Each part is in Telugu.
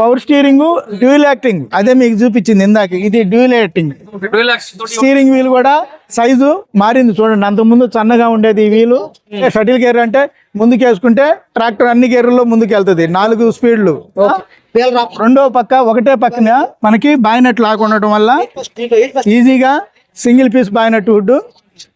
Power steering dual acting. అదే మీకు చూపించింది ఇందాక. ఇది డ్యూయల్ యాక్టింగ్. స్టీరింగ్ వీల్ కూడా సైజు మారింది. చూడండి అంతకుముందు సన్నగా ఉండేది ఈ వీలు. షటిల్ గేర్ అంటే ముందుకు వేసుకుంటే ట్రాక్టర్ అన్ని గేర్లలో ముందుకు వెళ్తుంది నాలుగు స్పీడ్లు. రెండో పక్క ఒకటే పక్కన మనకి బాయినట్ లాగా ఉండటం వల్ల ఈజీగా సింగిల్ పీస్ బాయినట్ వుడ్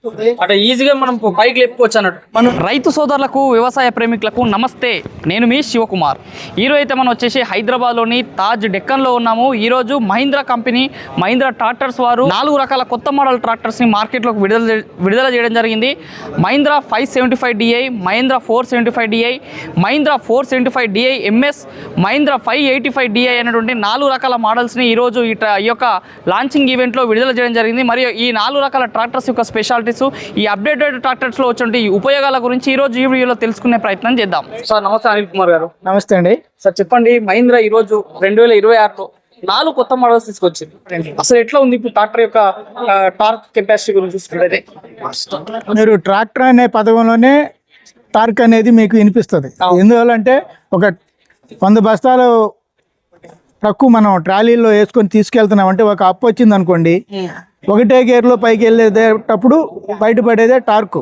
అంటే ఈజీగా మనం పైకి లేపుకోవచ్చు అన్నట్టు. మనం రైతు సోదరులకు వ్యవసాయ ప్రేమికులకు నమస్తే. నేను మీ శివకుమార్. ఈరోజు అయితే మనం వచ్చేసి హైదరాబాద్లోని తాజ్ డెక్కన్లో ఉన్నాము. ఈరోజు మహీంద్రా కంపెనీ మహీంద్రా ట్రాక్టర్స్ వారు నాలుగు రకాల కొత్త మోడల్ ట్రాక్టర్స్ని మార్కెట్లోకి విడుదల విడుదల చేయడం జరిగింది. Mahindra five seventy five DI Mahindra four seventy five DI Mahindra four seventy five DI MS Mahindra five eighty five DI అనేటువంటి నాలుగు రకాల మోడల్స్ని ఈరోజు ఈ ఈ యొక్క లాంచింగ్ ఈవెంట్లో విడుదల చేయడం జరిగింది. మరియు ఈ నాలుగు రకాల ట్రాక్టర్స్ యొక్క స్పెషాలిటీ స్పెషాలిటీస్ ఈ అప్డేటెడ్ ట్రాక్టర్స్లో వచ్చే ఉపయోగాల గురించి ఈ రోజు ఈ వీడియోలో తెలుసుకునే ప్రయత్నం చేద్దాం. సార్ నమస్తే అనిల్ కుమార్ గారు. నమస్తే అండి. సార్ చెప్పండి మహీంద్రా ఈ రోజు రెండు వేల ఇరవై ఆరులో నాలుగు కొత్త మోడల్స్ తీసుకొచ్చింది. అసలు ఎట్లా ఉంది ఇప్పుడు ట్రాక్టర్ యొక్క టార్క్ కెపాసిటీ గురించి చూసుకుంటే? మీరు ట్రాక్టర్ అనే పదవంలోనే టార్క్ అనేది మీకు వినిపిస్తుంది. ఎందువల్లంటే ఒక వంద బస్తాలు ట్రక్కు మనం ట్రాలీలో వేసుకొని తీసుకెళ్తున్నాం అంటే ఒక అప్పు వచ్చింది అనుకోండి ఒకటే గేర్లో పైకి వెళ్ళేటప్పుడు బయటపడేదే టార్క్.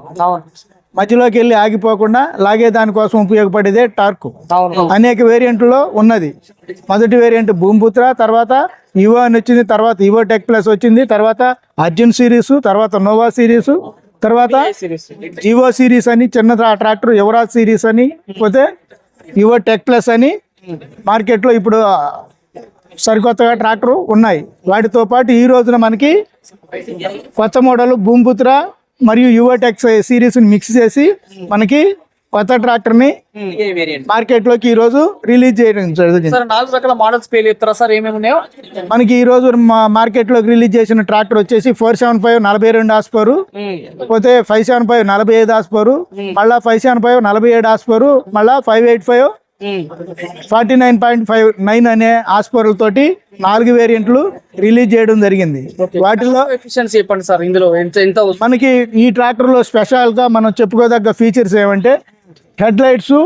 మధ్యలోకి వెళ్ళి ఆగిపోకుండా లాగే దానికోసం ఉపయోగపడేదే టార్క్. అనేక వేరియంట్లో ఉన్నది. మొదటి వేరియంట్ భూమిపుత్ర తర్వాత ఇవో అని వచ్చింది తర్వాత ఇవో టెక్ ప్లస్ వచ్చింది తర్వాత అర్జున్ సిరీస్ తర్వాత నోవా సిరీస్ తర్వాత ఇవో సిరీస్ అని చిన్న ట్రా- ట్రాక్టర్ యువరాజ్ సిరీస్ అని పోతే ఇవో టెక్ ప్లస్ అని మార్కెట్లో ఇప్పుడు సరికొత్తగా ట్రాక్టర్ ఉన్నాయి. వాటితో పాటు ఈ రోజున మనకి కొత్త మోడల్ భూమిపుత్ర మరియు యువో టెక్ సిరీస్ మిక్స్ చేసి మనకి కొత్త ట్రాక్టర్ని మార్కెట్లోకి ఈ రోజు రిలీజ్ చేయడం నాలుగు రకాల మోడల్స్ పేర్లు చెప్తారా సార్? ఏమేమి ఉన్నాయో? మనకి ఈ రోజు మా మార్కెట్లోకి రిలీజ్ చేసిన ట్రాక్టర్ వచ్చేసి ఫోర్ సెవెన్ ఫైవ్ నలభై రెండు ఆస్పోరు పోతే ఫైవ్ సెవెన్ ఫైవ్ నలభై ఐదు ఆస్పోరు మళ్ళా ఫైవ్ సెవెన్ ఫైవ్ నలభై ఏడు ఆస్పోరు మళ్ళా five eight five forty nine point five nine అనే ఆస్పోర్లతోటి నాలుగు వేరియంట్లు రిలీజ్ చేయడం జరిగింది. వాటిలో ఎఫిషియన్సీ చెప్పండి సార్ ఇందులో ఎంత ఎంత వస్తుంది? మనకి ఈ ట్రాక్టర్లో స్పెషల్గా మనం చెప్పుకోదగ్గ ఫీచర్స్ ఏమంటే హెడ్ లైట్స్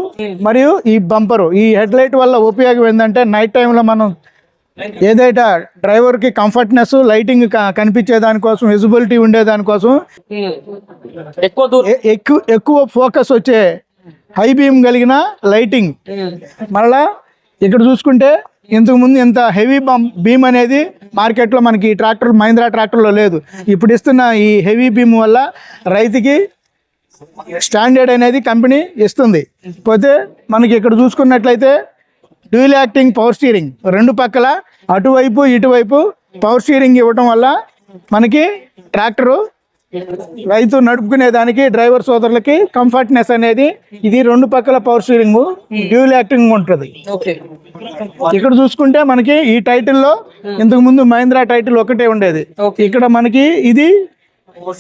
మరియు ఈ బంపరు. ఈ హెడ్ లైట్ వల్ల ఉపయోగం ఏంటంటే నైట్ టైంలో మనం ఏదైతే డ్రైవర్కి కంఫర్ట్నెస్ లైటింగ్ కనిపించే దానికోసం విజిబిలిటీ ఉండే దానికోసం ఎక్కువ ఎక్కువ ఫోకస్ వచ్చే హై బీమ్ కలిగిన లైటింగ్. మళ్ళా ఇక్కడ చూసుకుంటే ఇంతకు ముందు ఇంత హెవీ బీమ్ అనేది మార్కెట్లో మనకి ట్రాక్టర్ మహీంద్రా ట్రాక్టర్లో లేదు. ఇప్పుడు ఇస్తున్న ఈ హెవీ బీమ్ వల్ల రైతుకి స్టాండర్డ్ అనేది కంపెనీ ఇస్తుంది. పోతే మనకి ఇక్కడ చూసుకున్నట్లయితే డ్యూల్ యాక్టింగ్ పవర్ స్టీరింగ్. రెండు పక్కల అటువైపు ఇటువైపు పవర్ స్టీరింగ్ ఇవ్వటం వల్ల మనకి ట్రాక్టరు రైతు నడుపుకునే దానికి డ్రైవర్ సోదరులకి కంఫర్ట్నెస్ అనేది ఇది రెండు పక్కల పవర్ స్టీరింగ్ డ్యూయల్ యాక్టింగ్ ఉంటుంది. ఇక్కడ చూసుకుంటే మనకి ఈ టైటిల్లో ఇంతకు ముందు మహీంద్రా టైటిల్ ఒకటే ఉండేది. ఇక్కడ మనకి ఇది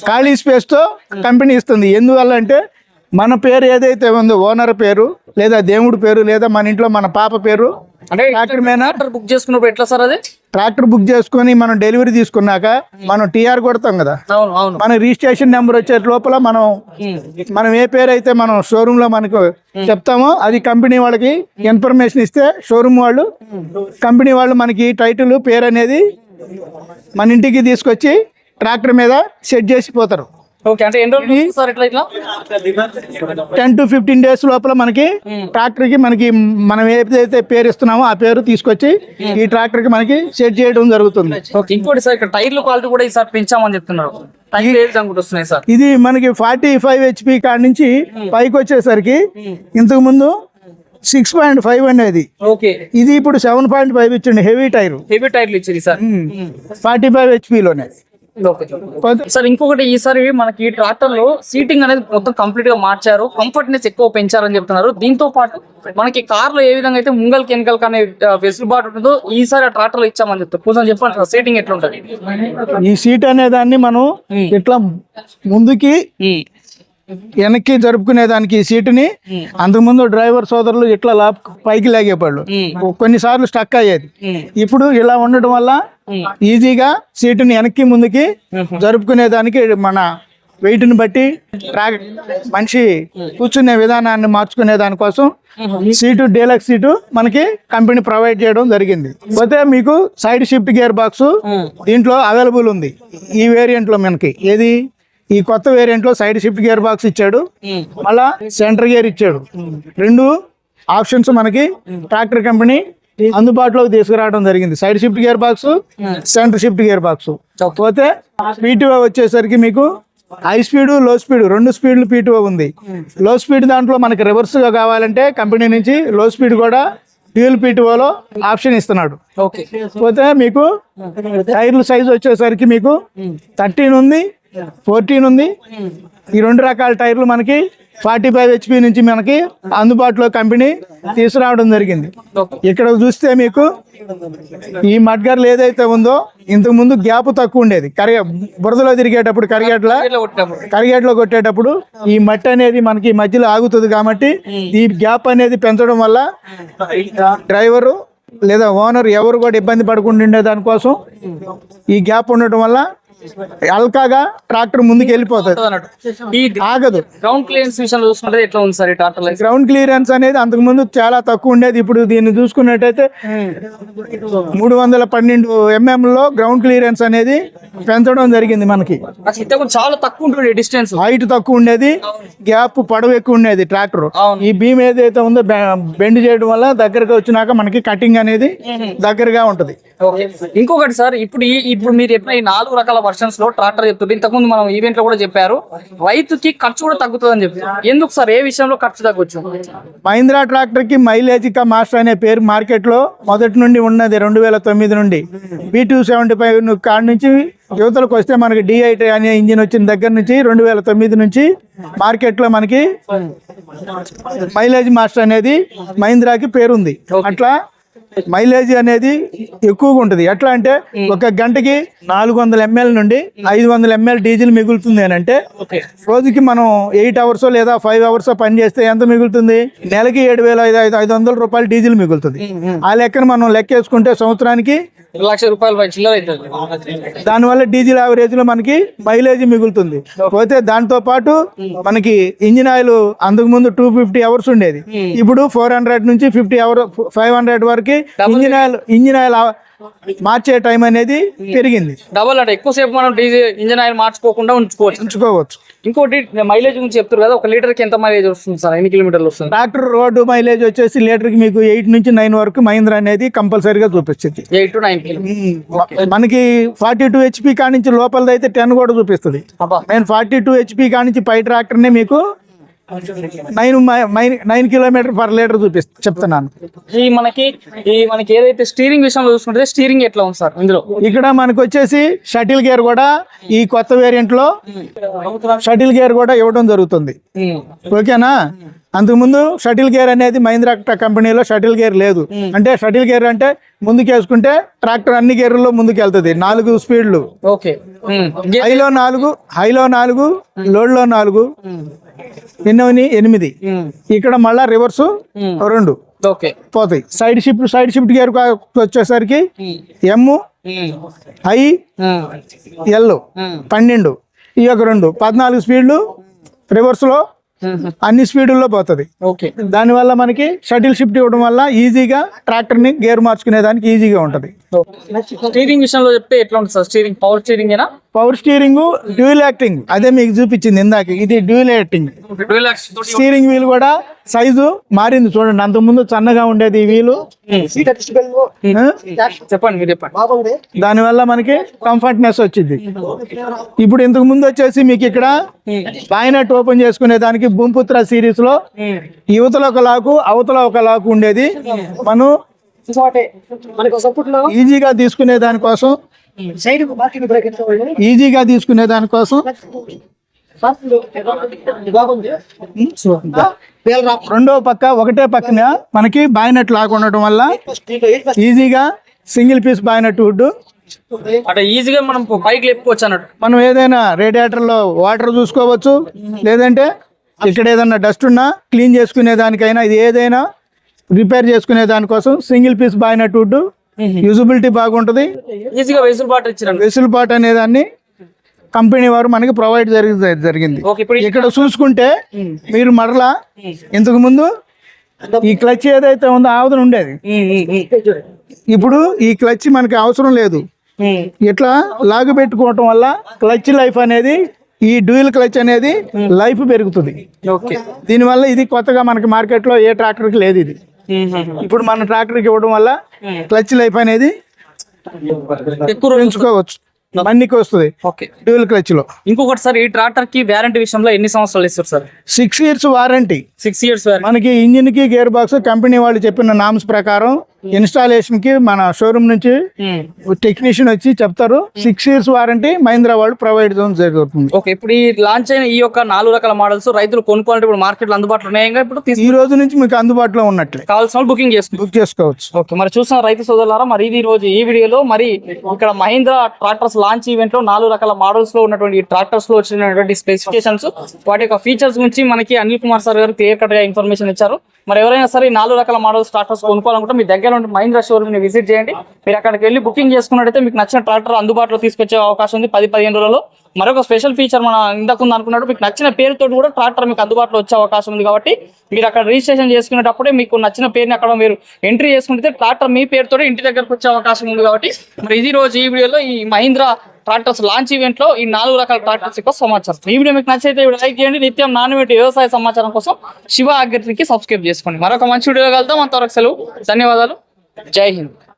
ఖాళీ స్పేస్తో కంపెనీ ఇస్తుంది. ఎందువల్ల అంటే మన పేరు ఏదైతే ఉందో ఓనర్ పేరు లేదా దేవుడి పేరు లేదా మన ఇంట్లో మన పాప పేరు అంటే ట్రాక్టర్ మీద బుక్ చేసుకున్నప్పుడు ఎట్లా సార్ అది? ట్రాక్టర్ బుక్ చేసుకొని మనం డెలివరీ తీసుకున్నాక మనం టీఆర్ కొడతాం కదా. మన రిజిస్ట్రేషన్ నెంబర్ వచ్చే లోపల మనం మనం ఏ పేరు అయితే మనం షోరూమ్లో మనకు చెప్తామో అది కంపెనీ వాళ్ళకి ఇన్ఫర్మేషన్ ఇస్తే షోరూమ్ వాళ్ళు కంపెనీ వాళ్ళు మనకి టైటిల్ పేరు అనేది మన ఇంటికి తీసుకొచ్చి ట్రాక్టర్ మీద సెట్ చేసి పోతారు. ఓకే అంటే ఎన్ని రోజులు వస్తుంది సార్ ఇట్లా ఇట్లా? టెన్ టు ఫిఫ్టీన్ డేస్ లోపల మనకి ట్రాక్టర్కి మనకి మనం ఏదైతే పేరు ఇస్తున్నామో ఆ పేరు తీసుకొచ్చి ఈ ట్రాక్టర్కి మనకి సెట్ చేయడం జరుగుతుంది. ఇంకోటి సార్ ఇక్కడ టైర్లు క్వాలిటీ కూడా ఈసారి పెంచామని చెప్తున్నారు. ఇది మనకి ఫార్టీ ఫైవ్ హెచ్పి కాడ నుంచి పైకి వచ్చేసరికి ఇంతకు ముందు సిక్స్ పాయింట్ ఫైవ్ అనేది ఓకే. ఇది ఇప్పుడు సెవెన్ పాయింట్ ఫైవ్ ఇచ్చిండి హెవీ టైర్. హెవీ టైర్లు ఇచ్చింది సార్. ఫార్టీ ఫైవ్ హెచ్పిలోనే. ఓకే సార్ ఇంకొకటి ఈసారి మనకి ఈ ట్రాక్టర్లో సీటింగ్ అనేది మొత్తం కంప్లీట్గా మార్చారు. కంఫర్ట్నెస్ ఎక్కువ పెంచారని చెప్తున్నారు. దీంతో పాటు మనకి కార్లో ఏ విధంగా అయితే ముంగల్కి వెనకలకి అనే వెసులుబాటు ఉంటుందో ఈసారి ఆ ట్రాక్టర్లో ఇచ్చామని చెప్తారు కొంచెం చెప్పండి సార్ సీటింగ్ ఎట్లా ఉంటుంది ఈ సీట్ అనే దాన్ని మనం ఇట్లా ముందుకి వెనక్కి జరుపుకునే దానికి ఈ సీటుని అంతకుముందు డ్రైవర్ సోదరులు ఇట్లా లాప్ పైకి లాగేవాళ్ళు. కొన్నిసార్లు స్టక్ అయ్యేది. ఇప్పుడు ఇలా ఉండటం వల్ల ఈజీగా సీటుని వెనక్కి ముందుకి జరుపుకునే దానికి మన వెయిట్ని బట్టి ట్రాక్ మనిషి కూర్చునే విధానాన్ని మార్చుకునే దానికోసం సీటు డీలక్స్ సీటు మనకి కంపెనీ ప్రొవైడ్ చేయడం జరిగింది. పోతే మీకు సైడ్ షిఫ్ట్ గేర్ బాక్స్ దీంట్లో అవైలబుల్ ఉంది. ఈ వేరియంట్లో మనకి ఏది? ఈ కొత్త వేరియంట్లో సైడ్ షిఫ్ట్ గేర్ బాక్స్ ఇచ్చాడు. మళ్ళా సెంటర్ గేర్ ఇచ్చాడు. రెండు ఆప్షన్స్ మనకి ట్రాక్టర్ కంపెనీ అందుబాటులోకి తీసుకురావడం జరిగింది. Side shift gear box centre shift gear box. పోతే పీటీఓ వచ్చేసరికి మీకు హై స్పీడ్లో స్పీడ్ రెండు స్పీడ్లు పీటీఓ ఉంది. లో స్పీడ్ దాంట్లో మనకి రివర్స్గా కావాలంటే కంపెనీ నుంచి లో స్పీడ్ కూడా డ్యూల్ పీటీఓలో ఆప్షన్ ఇస్తున్నాడు. ఓకే. పోతే మీకు టైర్ల సైజ్ వచ్చేసరికి మీకు థర్టీన్ ఉంది. ఫోర్టీన్ ఉంది. ఈ రెండు రకాల టైర్లు మనకి ఫార్టీ ఫైవ్ హెచ్పి నుంచి మనకి అందుబాటులో కంపెనీ తీసుకురావడం జరిగింది. ఇక్కడ చూస్తే మీకు ఈ మడ్గర్లు ఏదైతే ఉందో ఇంతకు ముందు గ్యాప్ తక్కువ ఉండేది. కరిగే బురదలో తిరిగేటప్పుడు కరిగేట్ల కరిగేట్లో కొట్టేటప్పుడు ఈ మట్టి అనేది మనకి మధ్యలో ఆగుతుంది కాబట్టి ఈ గ్యాప్ అనేది పెంచడం వల్ల డ్రైవరు లేదా ఓనర్ ఎవరు కూడా ఇబ్బంది పడకుండా ఉండే దానికోసం ఈ గ్యాప్ ఉండటం వల్ల అల్కాగా ట్రాక్టర్ ముందుకు వెళ్ళిపోతుంది. ఆగదు. గ్రౌండ్ క్లియరెన్స్ విషయంలో చూసుకుంటే ఎట్లా ఉంది సార్ లైఫ్ గ్రౌండ్ క్లియరెన్స్ అనేది అంతకు ముందు చాలా తక్కువ ఉండేది. ఇప్పుడు దీన్ని చూసుకున్నట్టయితే మూడు వందల పన్నెండు ఎంఎం లో గ్రౌండ్ క్లియరెన్స్ అనేది పెంచడం జరిగింది మనకి. చాలా తక్కువ ఉంటుంది డిస్టెన్స్ హైట్ తక్కువ ఉండేది. గ్యాప్ పొడవు ఎక్కువ ఉండేది ట్రాక్టర్. ఈ బీమ్ ఏదైతే ఉందో బెండ్ చేయడం వల్ల దగ్గరకు వచ్చినాక మనకి కటింగ్ అనేది దగ్గరగా ఉంటది. ఇంకొకటి సార్ ఇప్పుడు ఇప్పుడు మీరు చెప్పిన ఈ నాలుగు రకాల వర్షన్స్లో ట్రాక్టర్ చెప్తుంది ఇంతకుముందు మనం ఈవెంట్లో కూడా చెప్పారు. రైతుకి ఖర్చు కూడా తగ్గుతుంది అని చెప్పి. ఎందుకు సార్? ఏ విషయంలో ఖర్చు తగ్గొచ్చు? మహీంద్రా ట్రాక్టర్కి మైలేజ్ కా మాస్టర్ అనే పేరు మార్కెట్లో మొదటి నుండి ఉన్నది రెండు వేల తొమ్మిది నుండి. బి టూ సెవెంటీ ఫైవ్ కాడ నుంచి యువతలకు వస్తే మనకి డిఐట్ అనే ఇంజిన్ వచ్చిన దగ్గర నుంచి రెండు వేల తొమ్మిది నుంచి మార్కెట్లో మనకి మైలేజ్ మాస్టర్ అనేది మహీంద్రాకి పేరుంది. అట్లా మైలేజ్ అనేది ఎక్కువగా ఉంటుంది. ఎట్లా అంటే ఒక గంటకి నాలుగు వందల ఎంఎల్ నుండి ఐదు వందల ఎంఎల్ డీజిల్ మిగులుతుంది అని అంటే రోజుకి మనం ఎయిట్ అవర్స్ లేదా ఫైవ్ అవర్స్ పని చేస్తే ఎంత మిగులుతుంది? నెలకి ఏడు వేల ఐదు ఐదు ఐదు వందల రూపాయలు డీజిల్ మిగులుతుంది. ఆ లెక్కన మనం లెక్కేసుకుంటే సంవత్సరానికి లక్ష రూపాయలు దానివల్ల డీజిల్ యావరేజ్లో మనకి మైలేజ్ మిగులుతుంది. పోతే దాంతో పాటు మనకి ఇంజిన్ ఆయిల్ అంతకు ముందు టూ ఫిఫ్టీ అవర్స్ ఉండేది. ఇప్పుడు ఫోర్ హండ్రెడ్ నుంచి ఫిఫ్టీ అవర్ ఫైవ్ హండ్రెడ్ వరకు ఇంజిన్ ఆయిల్ ఇంజిన్ ఆయిల్ మార్చే టైం అనేది పెరిగింది. డబల్ అంటే ఎక్కువసేపు మనం డీజిల్ ఇంజన్ ఆయిల్ మార్చుకోకుండా ఉంచుకోవచ్చు. ఉంచుకోవచ్చు. ఇంకోటి మైలేజ్ గురించి చెప్తారు కదా ఒక లీటర్కి ఎంత మైలేజ్ వస్తుంది సార్? ఎన్ని కిలోమీటర్లు వస్తుంది? ట్రాక్టర్ రోడ్డు మైలేజ్ వచ్చేసి లీటర్కి మీకు ఎయిట్ నుంచి నైన్ వరకు మహీంద్రా అనేది కంపల్సరీగా చూపిస్తుంది. Eight to nine kilo. మనకి ఫార్టీ టూ హెచ్పి కాడ నుంచి లోపలది అయితే టెన్ కూడా చూపిస్తుంది. నేను ఫార్టీ టూ హెచ్పి కాడ నుంచి పై ట్రాక్టర్ని మీకు nine nine kilometre per litre చూపిస్తా చెప్తున్నాను. ఈ మనకి ఈ మనకి ఏదైతే స్టీరింగ్ విషయంలో చూసుకుంటే స్టీరింగ్ ఎట్లా ఉంది సార్ ఇందులో? ఇక్కడ మనకు వచ్చేసి షటిల్ గేర్ కూడా ఈ కొత్త వేరియంట్లో షటిల్ గేర్ కూడా ఇవ్వడం జరుగుతుంది. ఓకేనా? అంతకుముందు షటిల్ గేర్ అనేది మహీంద్రా కంపెనీలో షటిల్ గేర్ లేదు. అంటే షటిల్ గేర్ అంటే ముందుకు వేసుకుంటే ట్రాక్టర్ అన్ని గేర్లలో ముందుకు వెళ్తుంది నాలుగు స్పీడ్లు. హైలో నాలుగు హైలో నాలుగు లోడ్లో నాలుగు ఎన్నోని ఎనిమిది ఇక్కడ మళ్ళా రివర్స్ రెండు పోతాయి. Side shift side shift gear వచ్చేసరికి ఎమ్ ఐ ఎల్ పన్నెండు. ఈ యొక్క రెండు. పద్నాలుగు స్పీడ్లు రివర్స్లో అన్ని స్పీడుల్లో పోతుంది. ఓకే. దానివల్ల మనకి షటిల్ షిఫ్ట్ ఇవ్వడం వల్ల ఈజీగా ట్రాక్టర్ని గేర్ మార్చుకునే దానికి ఈజీగా ఉంటుంది. స్టీరింగ్ విషయంలో చెప్తే ఎట్లా ఉంటుంది sir? Steering power steering power steering dual acting. అదే మీకు చూపించింది ఇందాక. ఇది డ్యూయల్ యాక్టింగ్. స్టీరింగ్ వీల్ కూడా సైజు మారింది చూడండి. అంత ముందు సన్నగా ఉండేది వీలు. చెప్పండి మీరు చెప్పండి. దానివల్ల మనకి కంఫర్ట్నెస్ వచ్చింది. ఇప్పుడు ఇంతకు ముందు వచ్చేసి మీకు ఇక్కడ బాయినట్ ఓపెన్ చేసుకునే దానికి భూమిపుత్ర సిరీస్లో యువతల ఒక లాకు అవతల ఒక లాకు ఉండేది. మనం ఈజీగా తీసుకునే దానికోసం ఈజీగా తీసుకునే దానికోసం రెండో పక్క ఒకటే పక్కన మనకి బాయినట్ లాగా ఉండటం వల్ల ఈజీగా సింగిల్ పీస్ బాయినట్ వుడ్. అంటే ఈజీగా మనం పైకి లేపుకోవచ్చు అన్నట్టు. మనం ఏదైనా రేడియేటర్లో వాటర్ చూసుకోవచ్చు. లేదంటే ఇక్కడ ఏదైనా డస్ట్ ఉన్నా క్లీన్ చేసుకునే దానికైనా ఇది ఏదైనా రిపేర్ చేసుకునే దానికోసం సింగిల్ పీస్ బాయినట్ వుడ్. యూజబిలిటీ బాగుంటుంది. ఈజీగా వెసులుబాటు ఇచ్చినట్టు వెసులుబాటు అనేదాన్ని కంపెనీ వారు మనకి ప్రొవైడ్ జరిగి జరిగింది. ఇక్కడ చూసుకుంటే మీరు మరలా ఇంతకు ముందు ఈ క్లచ్ ఏదైతే ఉందో ఆవదన ఉండేది. ఇప్పుడు ఈ క్లచ్ మనకి అవసరం లేదు. ఇట్లా లాగు పెట్టుకోవటం వల్ల క్లచ్ లైఫ్ అనేది ఈ డ్యూయల్ క్లచ్ అనేది లైఫ్ పెరుగుతుంది. ఓకే. దీనివల్ల ఇది కొత్తగా మనకి మార్కెట్లో ఏ ట్రాక్టర్కి లేదు ఇది. ఇప్పుడు మన ట్రాక్టర్కి ఇవ్వడం వల్ల క్లచ్ లైఫ్ అనేది ఎక్కువ రోజులు పెంచుకోవచ్చు. మన్నికి వస్తుంది. ఓకే డ్యూయల్ క్లచ్లో. ఇంకొకటి సార్ ఈ ట్రాక్టర్కి వ్యారంటీ విషయంలో ఎన్ని సంవత్సరాలు ఇస్తారు sir? Six years warranty six years మనకి ఇంజిన్కి గేర్ బాక్స్ కంపెనీ వాళ్ళు చెప్పిన నామ్స్ ప్రకారం ఇన్స్టాలేషన్కి మన షోరూమ్ నుంచి టెక్నీషియన్ వచ్చి చెప్తారు. సిక్స్ ఇయర్స్ వారంటీ మహీంద్రా వాళ్ళు ప్రొవైడ్ చేయడం జరుగుతుంది. ఓకే ఇప్పుడు ఈ లాంచ్ అయిన ఈ యొక్క నాలుగు రకాల మోడల్స్ రైతులు కొనుక్కోవాలంటే ఇప్పుడు మార్కెట్లో అందుబాటులో ఉన్నాయి? ఇంకా ఇప్పుడు ఈ రోజు నుంచి మీకు అందుబాటులో ఉన్నట్లే. కావాల్సిన బుకింగ్ చేసుకోండి బుక్ చేసుకోవచ్చు. ఓకే మరి చూసిన రైతు సోదరులారా మరి ఇది ఈ రోజు ఈ వీడియోలో మరి ఇక్కడ మహీంద్రా ట్రాక్టర్స్ లాంచ్ ఈవెంట్లో నాలుగు రకాల మోడల్స్లో ఉన్నటువంటి ట్రాక్టర్స్లో వచ్చినటువంటి స్పెసిఫికేషన్స్ వాటి యొక్క ఫీచర్స్ గురించి మనకి అనిల్ కుమార్ సార్ గారు క్లియర్ కట్గా ఇన్ఫర్మేషన్ ఇచ్చారు. మరి ఎవరైనా సరే నాలుగు రకాల మోడల్స్ ట్రాక్టర్స్ కొనుక్కోవాలనుకుంటే మీ దగ్గర ఉంటే మహీంద్రా షోరూమ్ని విజిట్ చేయండి. మీరు అక్కడికి వెళ్ళి బుకింగ్ చేసుకున్నట్టయితే మీకు నచ్చిన ట్రాక్టర్ అందుబాటులో తీసుకొచ్చే అవకాశం ఉంది. పది పదిహేను రోజులలో. మరొక స్పెషల్ ఫీచర్ మన ఇంతకు అనుకున్నట్టు మీకు నచ్చిన పేరుతో కూడా ట్రాక్టర్ మీకు అందుబాటులో వచ్చే అవకాశం ఉంది కాబట్టి మీరు అక్కడ రిజిస్ట్రేషన్ చేసుకునేటప్పుడే మీకు నచ్చిన పేరుని అక్కడ మీరు ఎంట్రీ చేసుకుంటే ట్రాక్టర్ మీ పేరుతో ఇంటి దగ్గరకు వచ్చే అవకాశం ఉంది కాబట్టి మరి ఇది రోజు ఈ వీడియోలో ఈ మహీంద్రా ట్రాక్టర్స్ లాంచ్ ఈవెంట్లో ఈ నాలుగు రకాల ట్రాక్టర్స్ యొక్క సమాచారం. ఈ వీడియో మీకు నచ్చితే వీడియో లైక్ చేయండి. నిత్యం నాణ్యమైన వ్యవసాయ సమాచారం కోసం శివ అగ్రికి సబ్స్క్రైబ్ చేసుకోండి. మరొక మంచి వీడియో కలుద్దాం. అంతవరకు సెలవు. ధన్యవాదాలు. జై హింద్.